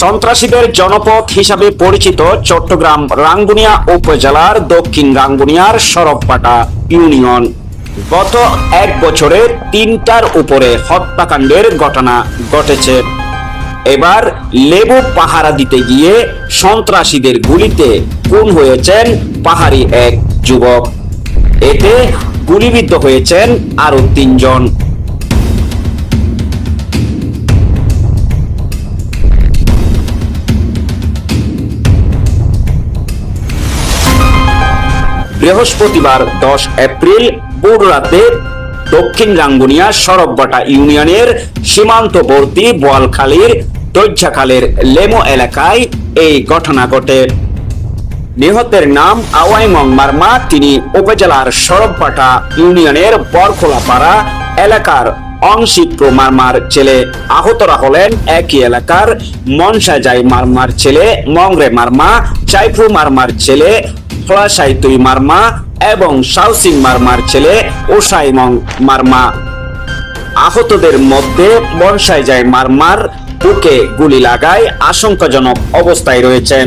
সন্ত্রাসীদের জনপথ হিসাবে পরিচিত চট্টগ্রাম রাঙ্গুনিয়া উপজেলার দক্ষিণ রাঙ্গুনিয়ার সরবপাটা ইউনিয়ন। গত এক বছরে তিনটার উপরে হত্যাকাণ্ডের ঘটনা ঘটেছে। এবার লেবু পাহারা দিতে গিয়ে সন্ত্রাসীদের গুলিতে খুন হয়েছেন পাহাড়ি এক যুবক। এতে গুলিবিদ্ধ হয়েছেন আরও তিনজন। বৃহস্পতিবার দশ এপ্রিল রাতে দক্ষিণ রাঙ্গুনিয়া সরববাটা ইউনিয়নের সীমান্তবর্তী বোয়ালখালীর দৈঝাখালের লেমো এলাকায় এই ঘটনা ঘটে। নিহতের নাম আওয়াইমং মার্মা তিনি উপজেলার সরবপাটা ইউনিয়নের বরখোলাপাড়া এলাকার অংশিপ্র মারমার ছেলে। আহতরা হলেন একই এলাকার মনসাজাই মারমার ছেলে, মংরে মারমা, চাইফু মারমার ছেলে ফলাসাইতুই মারমা এবং শাওসিং মারমার ছেলে ওসাইমং মারমা। আহতদের মধ্যে বর্ষায় যায় মারমার, বুকে গুলি লাগায়, আশঙ্কাজনক অবস্থায় রয়েছেন।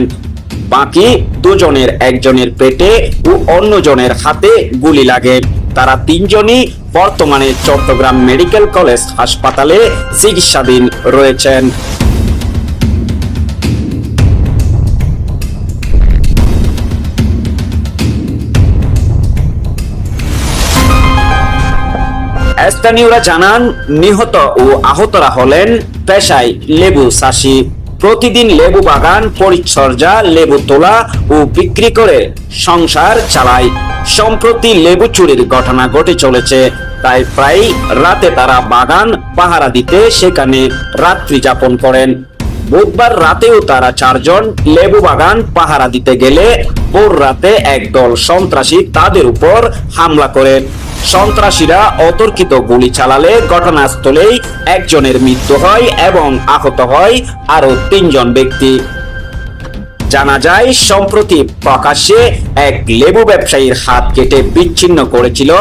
বাকি দুজনের একজনের পেটে ও অন্যজনের হাতে গুলি লাগে। তারা তিনজনই বর্তমানে চট্টগ্রাম মেডিকেল কলেজ হাসপাতালে চিকিৎসাধীন রয়েছেন। স্থানীয়রা জানান, নিহত ও আহতরা হলেন পেশায় লেবু চাষি। প্রতিদিন লেবু বাগান, পরিচর্যা, লেবু তোলা ও বিক্রি করে সংসার চালায়। সম্প্রতি লেবু চুরির ঘটনা ঘটে চলেছে। তাই প্রায় রাতে তারা বাগান পাহারা দিতে সেখানে রাত্রি যাপন করেন। বুধবার রাতেও তারা চারজন লেবু বাগান পাহারা দিতে গেলে ভোর রাতে একদল সন্ত্রাসী তাদের উপর হামলা করে। সন্ত্রাসীরা অতর্কিত গুলি চালালে ঘটনাস্থলেই একজনের মৃত্যু হয় এবং আহত হয় আরও তিনজন ব্যক্তি। জানা যায়, সম্প্রতি প্রকাশ্যে এক লেবু ব্যবসায়ীর হাত কেটে বিচ্ছিন্ন করেছিল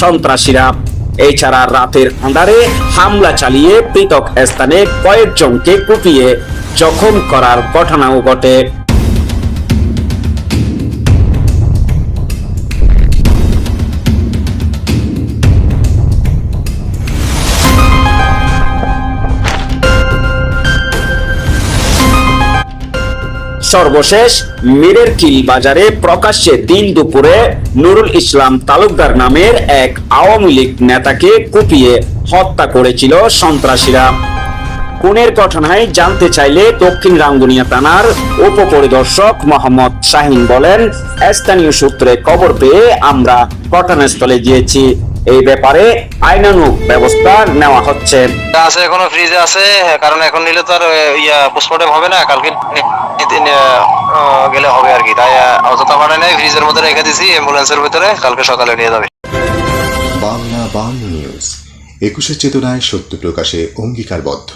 সন্ত্রাসীরা। এছাড়া রাতের আন্ধারে হামলা চালিয়ে পৃথক স্থানে কয়েকজনকে কুপিয়ে জখম করার ঘটনাও ঘটে। সর্বশেষ মিরের কিল বাজারে প্রকাশ্যে দিন দুপুরে নুরুল ইসলাম তালুকদার নামের এক আওয়ামী লীগ নেতাকে কুপিয়ে হত্যা করেছিল সন্ত্রাসীরা। খুনের ঘটনায় জানতে চাইলে দক্ষিণ রাঙ্গুনিয়া থানার উপপরিদর্শক মোহাম্মদ শাহিন বলেন, স্থানীয় সূত্রে খবর পেয়ে আমরা ঘটনাস্থলে গিয়েছি। এই ব্যাপারে আইনানুগ ব্যবস্থা নেওয়া হচ্ছে। আছে এখনও ফ্রিজে আছে কারণ এখন নিলে তো আর ইয়া পোস্টমর্টম হবে না কালকে গেলে হবে আর কি। তাই অযথা মানে নেই ফ্রিজের মধ্যে রেখে দিছি অ্যাম্বুলেন্সের ভিতরে কালকে সকালে নিয়ে যাবে। বাংলা বাংলা নিউজ একুশের চেতনায় সত্য প্রকাশে অঙ্গীকারবদ্ধ।